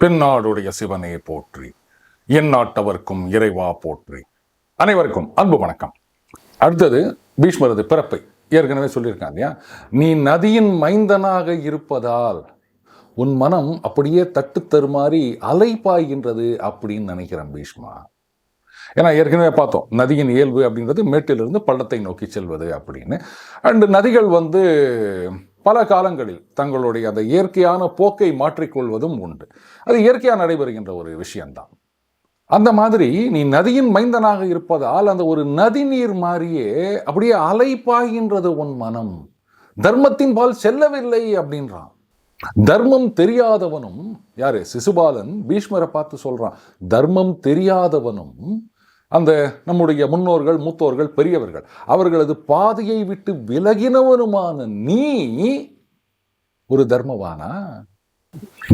தென்னாடுடைய சிவனே போற்றி. என் நாட்டவர்க்கும் இறைவா போற்றி. அனைவருக்கும் அன்பு வணக்கம். அடுத்தது பீஷ்மரது பிறப்பை ஏற்கனவே சொல்லியிருக்காங்க இல்லையா? நீ நதியின் மைந்தனாக இருப்பதால் உன் மனம் அப்படியே தட்டு தருமாறி அலைப்பாய்கின்றது அப்படின்னு நினைக்கிறேன் பீஷ்மா. ஏன்னா ஏற்கனவே பார்த்தோம் நதியின் இயல்பு அப்படின்றது மேட்டிலிருந்து பள்ளத்தை நோக்கி செல்வது அப்படின்னு. அண்டு நதிகள் வந்து பல காலங்களில் தங்களுடைய அந்த இயற்கையான போக்கை மாற்றிக்கொள்வதும் உண்டு. அது இயற்கையாக நடைபெறுகின்ற ஒரு விஷயம்தான். அந்த மாதிரி நீ நதியின் மைந்தனாக இருப்பதால் அந்த ஒரு நதி நீர் மாதிரியே அப்படியே அலைப்பாகின்றது உன் மனம். தர்மத்தின் பால் செல்லவில்லை அப்படின்றான். தர்மம் தெரியாதவனும் யாரு? சிசுபாலன் பீஷ்மரை பார்த்து சொல்றான் தர்மம் தெரியாதவனும் அந்த நம்முடைய முன்னோர்கள் மூத்தோர்கள் பெரியவர்கள் அவர்களது பாதையை விட்டு விலகினவனுமான நீ ஒரு தர்மவானா?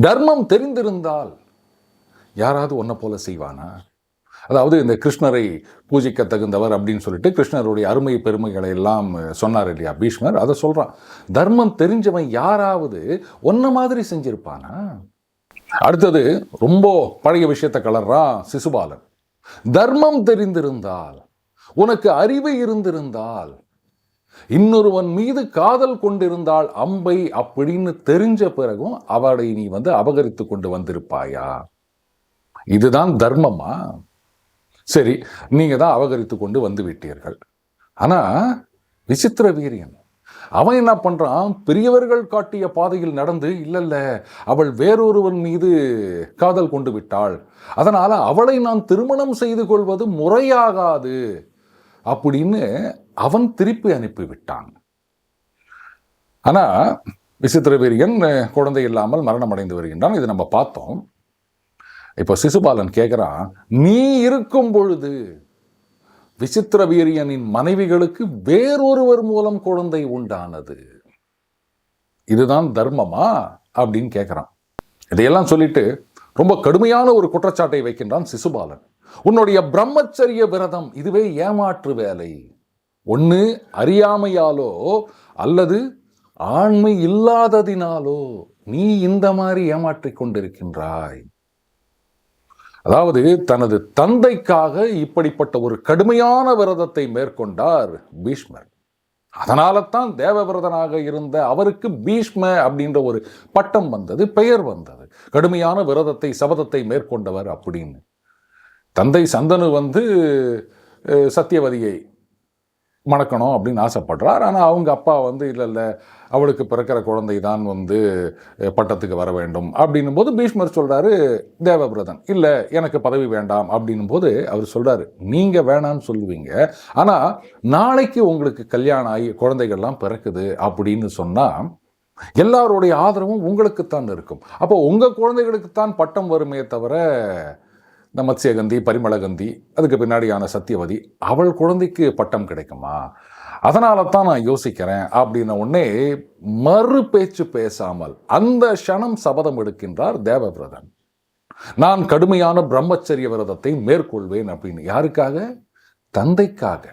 தர்மம் தெரிந்திருந்தால் யாராவது ஒன்றை போல செய்வானா? அதாவது இந்த கிருஷ்ணரை பூஜிக்க தகுந்தவர் அப்படின்னு சொல்லிட்டு கிருஷ்ணருடைய அருமை பெருமைகளை எல்லாம் சொன்னார் இல்லையா பீஷ்மர்? அதை சொல்றான். தர்மம் தெரிஞ்சவன் யாராவது ஒன்ன மாதிரி செஞ்சிருப்பானா? அடுத்தது ரொம்ப பழைய விஷயத்தை கலர்றான் சிசுபாலன். தர்மம் தெரிந்திருந்தால் உனக்கு அறிவு இருந்திருந்தால் இன்னொருவன் மீது காதல் கொண்டிருந்தால் அம்பை அப்படின்னு தெரிஞ்ச பிறகும் அவளை நீ வந்து அபகரித்து கொண்டு வந்திருப்பாயா? இதுதான் தர்மமா? சரி நீங்க தான் அபகரித்து கொண்டு வந்து விட்டீர்கள். ஆனா விசித்திர வீரியன். அவன் என்ன பண்ணுறான் பெரியவர்கள் காட்டிய பாதையில் நடந்து இல்லைல்ல அவள் வேறொருவன் மீது காதல் கொண்டு விட்டாள். அதனால் அவளை நான் திருமணம் செய்து கொள்வது முறையாகாது. அப்படின்னு அவன் திருப்பி அனுப்பி விட்டான். ஆனால் விசித்திரவீரியன் குழந்தை இல்லாமல் மரணம் அடைந்து வருகின்றான். இது நம்ம பார்த்தோம். இப்போ சிசுபாலன் கேட்குறான் நீ இருக்கும் பொழுது விசித்திர வீரியனின் மனைவிகளுக்கு வேறொருவர் மூலம் குழந்தை உண்டானது. இதுதான் தர்மமா? அப்படின்னு கேட்குறான் இதையெல்லாம் சொல்லிட்டு ரொம்ப கடுமையான ஒரு குற்றச்சாட்டை வைக்கின்றான் சிசுபாலன். உன்னுடைய பிரம்மச்சரிய விரதம் இதுவே ஏமாற்று வேலை. ஒன்று அறியாமையாலோ அல்லது ஆண்மை இல்லாததினாலோ நீ இந்த மாதிரி ஏமாற்றிக் கொண்டிருக்கின்றாய். அதாவது தனது தந்தைக்காக இப்படிப்பட்ட ஒரு கடுமையான விரதத்தை மேற்கொண்டார் பீஷ்மர். அதனால தான் தேவவிரதனாக இருந்த அவருக்கு பீஷ்ம அப்படின்ற ஒரு பட்டம் வந்தது பெயர் வந்தது. கடுமையான விரதத்தை சபதத்தை மேற்கொண்டவர் அப்படின்னு. தந்தை சந்தனு வந்து சத்தியவதியை மணக்கணும் அப்படின்னு ஆசைப்படுறார். ஆனால் அவங்க அப்பா வந்து இல்லை இல்லை அவளுக்கு பிறக்கிற குழந்தை தான் வந்து பட்டத்துக்கு வர வேண்டும். அப்படின்னும் போது பீஷ்மர் சொல்கிறாரு தேவபிரதன் இல்லை எனக்கு பதவி வேண்டாம். அப்படின்னும் போது அவர் சொல்கிறாரு நீங்கள் வேணாம்னு சொல்லுவீங்க. ஆனால் நாளைக்கு உங்களுக்கு கல்யாணம் ஆகி குழந்தைகள்லாம் பிறக்குது. அப்படின்னு சொன்னால் எல்லாருடைய ஆதரவும் உங்களுக்குத்தான் இருக்கும். அப்போ உங்கள் குழந்தைகளுக்குத்தான் பட்டம் வருமே தவிர இந்த மத்ஸ்யகந்தி பரிமளகந்தி அதுக்கு பின்னாடியான சத்தியவதி அவள் குழந்தைக்கு பட்டம் கிடைக்குமா? அதனால தான் நான் யோசிக்கிறேன் அப்படின்ன உடனே மறு பேச்சு பேசாமல் அந்த க்ஷணம் சபதம் எடுக்கின்றார் தேவபிரதன் நான் கடுமையான பிரம்மச்சரிய விரதத்தை மேற்கொள்வேன் அப்படின்னு யாருக்காக? தந்தைக்காக.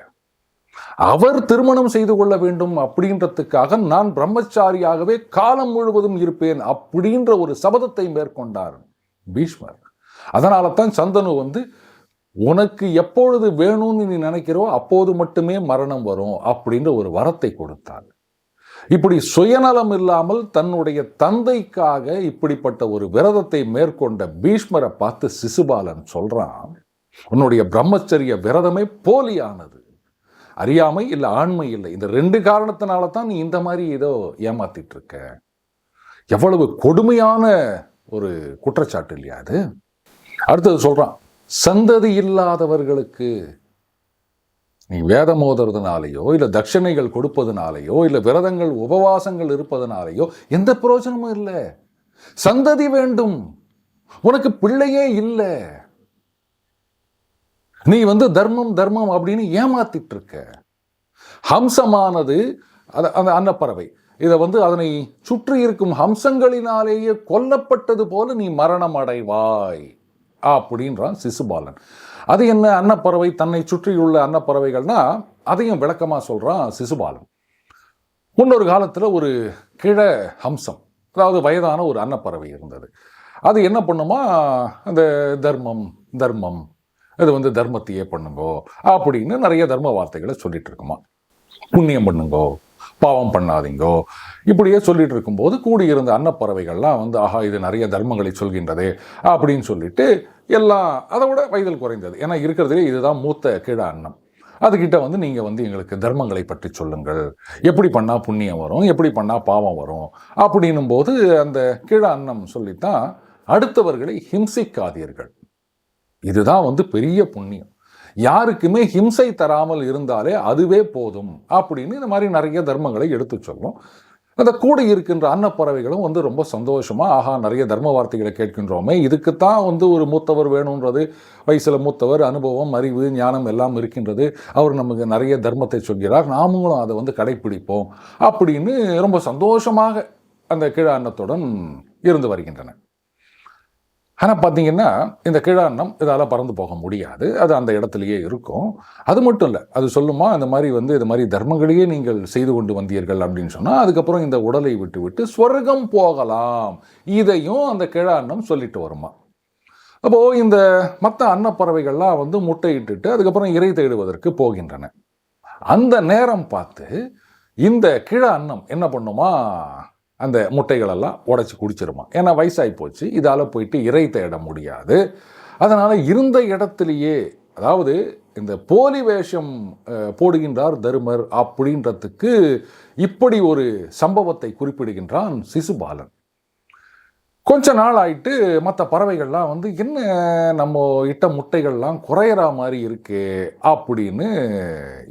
அவர் திருமணம் செய்து கொள்ள வேண்டும் அப்படின்றதுக்காக நான் பிரம்மச்சாரியாகவே காலம் முழுவதும் இருப்பேன் அப்படின்ற ஒரு சபதத்தை மேற்கொண்டார் பீஷ்மர். அதனால தான் சந்தனு வந்து உனக்கு எப்பொழுது வேணும்னு நீ நினைக்கிறோ அப்போது மட்டுமே மரணம் வரும் அப்படின்ற ஒரு வரத்தை கொடுத்தார். இப்படி சுயநலம் இல்லாமல் தன்னுடைய தந்தைக்காக இப்படிப்பட்ட ஒரு விரதத்தை மேற்கொண்ட பீஷ்மரை பார்த்து சிசுபாலன் சொல்றான் உன்னுடைய பிரம்மச்சரிய விரதமே போலியானது. அறியாமை இல்லை ஆண்மை இல்லை. இந்த ரெண்டு காரணத்தினால தான் நீ இந்த மாதிரி ஏதோ ஏமாத்திட்டு இருக்க. எவ்வளவு கொடுமையான ஒரு குற்றச்சாட்டு இல்லையா அது? அடுத்தது சொல்றான் சந்ததி இல்லாதவர்களுக்கு நீ வேதம் ஓதுறதுனாலேயோ இல்லை தட்சணைகள் கொடுப்பதுனாலேயோ இல்லை விரதங்கள் உபவாசங்கள் இருப்பதனாலேயோ எந்த பிரயோஜனமும் இல்லை. சந்ததி வேண்டும் உனக்கு பிள்ளையே இல்லை. நீ வந்து தர்மம் தர்மம் அப்படின்னு ஏமாத்திட்டு இருக்க ஹம்சமானது அத- அந்த அன்னப்பறவை. இதை வந்து அதனை சுற்றி இருக்கும் ஹம்சங்களினாலேயே கொல்லப்பட்டது போல நீ மரணம் அடைவாய் அப்படின்றான் சிசுபாலன். அது என்ன அன்னப்பறவை? தன்னை சுற்றியுள்ள அன்னப்பறவைகள்னா அதையும் விளக்கமாக சொல்கிறான் சிசுபாலன். முன்னொரு காலத்தில் ஒரு கிழ ஹம்சம் அதாவது வயதான ஒரு அன்னப்பறவை இருந்தது. அது என்ன பண்ணுமா? அந்த தர்மம் தர்மம் இது வந்து தர்மத்தையே பண்ணுங்கோ அப்படின்னு நிறைய தர்ம வார்த்தைகளை சொல்லிட்டு இருக்குமா. புண்ணியம் பண்ணுங்கோ பாவம் பண்ணாதீங்கோ. இப்படியே சொல்லிட்டு இருக்கும்போது கூடியிருந்த அன்னப்பறவைகள்லாம் வந்து ஆஹா இது நிறைய தர்மங்களை சொல்கின்றது அப்படின்னு சொல்லிட்டு எல்லாம் அதை விட வயதில் குறைந்தது. ஏன்னா இருக்கிறதுலே இதுதான் மூத்த கீழ அன்னம். அதுக்கிட்ட வந்து நீங்கள் வந்து எங்களுக்கு தர்மங்களை பற்றி சொல்லுங்கள். எப்படி பண்ணால் புண்ணியம் வரும்? எப்படி பண்ணால் பாவம் வரும்? அப்படின்னும் போது அந்த கீழ அன்னம் சொல்லித்தான் அடுத்தவர்களை ஹிம்சிக்காதீர்கள். இதுதான் வந்து பெரிய புண்ணியம். யாருக்குமே ஹிம்சை தராமல் இருந்தாலே அதுவே போதும் அப்படின்னு இந்த மாதிரி நிறைய தர்மங்களை எடுத்து சொல்லும் அந்த கூட இருக்கின்ற அன்னப்பறவைகளும் வந்து ரொம்ப சந்தோஷமாக ஆஹா நிறைய தர்ம வார்த்தைகளை கேட்கின்றோமே. இதுக்குத்தான் வந்து ஒரு மூத்தவர் வேணுன்றது வயசில் மூத்தவர் அனுபவம் அறிவு ஞானம் எல்லாம் இருக்கின்றது. அவர் நமக்கு நிறைய தர்மத்தை சொல்கிறார். நாமளும் அதை வந்து கடைப்பிடிப்போம். அப்படின்னு ரொம்ப சந்தோஷமாக அந்த கீழ அன்னத்துடன் இருந்து வருகின்றன. ஆனால் பார்த்தீங்கன்னா இந்த கீழாண்ணம் இதால் பறந்து போக முடியாது. அது அந்த இடத்துலையே இருக்கும். அது மட்டும் இல்லை அது சொல்லுமா இந்த மாதிரி வந்து இது மாதிரி தர்மங்களையே நீங்கள் செய்து கொண்டு வந்தீர்கள் அப்படின்னு சொன்னால் அதுக்கப்புறம் இந்த உடலை விட்டு விட்டு ஸ்வர்க்கம் போகலாம். இதையும் அந்த கீழாண்ணம் சொல்லிட்டு வருமா. அப்போது இந்த மற்ற அன்னப்பறவைகள்லாம் வந்து முட்டையிட்டுட்டு அதுக்கப்புறம் இறை தேடுவதற்கு போகின்றன. அந்த நேரம் பார்த்து இந்த கிழ அன்னம் என்ன பண்ணுமா? அந்த முட்டைகளெல்லாம் உடச்சி குடிச்சிருமா. ஏன்னா வயசாகி போச்சு. இதால் போயிட்டு இறை தேட முடியாது. அதனால் இருந்த இடத்துலையே அதாவது இந்த போலி வேஷம் போடுகின்றார் தருமர் அப்படின்றதுக்கு இப்படி ஒரு சம்பவத்தை குறிப்பிடுகின்றான் சிசுபாலன். கொஞ்ச நாள் ஆயிட்டு மற்ற பறவைகள்லாம் வந்து என்ன நம்ம இட்ட முட்டைகள்லாம் குறையிற மாதிரி இருக்கு அப்படின்னு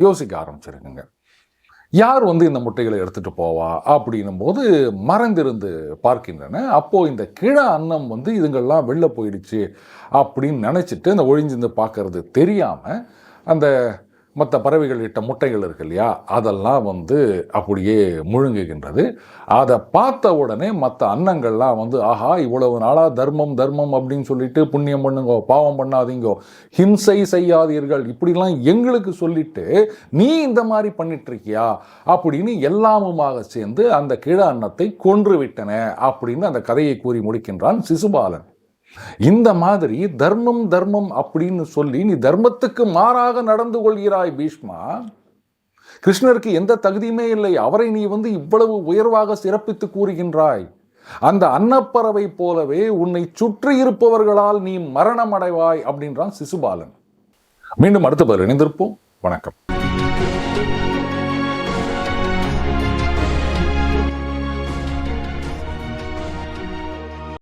யோசிக்க ஆரம்பிச்சிருக்குங்க. யார் வந்து இந்த முட்டைகளை எடுத்துகிட்டு போவா அப்படின்னும் போது மறந்திருந்து பார்க்கின்றன. அப்போது இந்த கிழ அன்னம் வந்து இதுங்கள்லாம் வெளில போயிடுச்சு அப்படின்னு நினச்சிட்டு அந்த ஒழிஞ்சிருந்து பார்க்கறது தெரியாமல் அந்த மற்ற பறவைகள் இட்ட முட்டைகள் இருக்கு இல்லையா? அதெல்லாம் வந்து அப்படியே முழுங்குகின்றது. அதை பார்த்த உடனே மற்ற அன்னங்கள்லாம் வந்து ஆஹா இவ்வளவு நாளாக தர்மம் தர்மம் அப்படின்னு சொல்லிட்டு புண்ணியம் பண்ணுங்கோ பாவம் பண்ணாதீங்கோ ஹிம்சை செய்யாதீர்கள். இப்படிலாம் எங்களுக்கு சொல்லிட்டு நீ இந்த மாதிரி பண்ணிட்டுருக்கியா? அப்படின்னு எல்லாமுமாக சேர்ந்து அந்த கீழ அன்னத்தை கொன்று விட்டன அப்படின்னு அந்த கதையை கூறி முடிக்கின்றான் சிசுபாலன். இந்த மாதிரி தர்மம் தர்மம் அப்படின்னு சொல்லி நீ தர்மத்துக்கு மாறாக நடந்து கொள்கிறாய் பீஷ்மா கிருஷ்ணருக்கு எந்த தகுதியுமே இல்லை. அவரை நீ வந்து இவ்வளவு உயர்வாக சிறப்பித்து கூறுகின்றாய். அந்த அன்னப்பறவை போலவே உன்னை சுற்றி இருப்பவர்களால் நீ மரணம் அடைவாய் அப்படின்றான் சிசுபாலன். மீண்டும் அடுத்த பதில் இணைந்திருப்போம். வணக்கம்.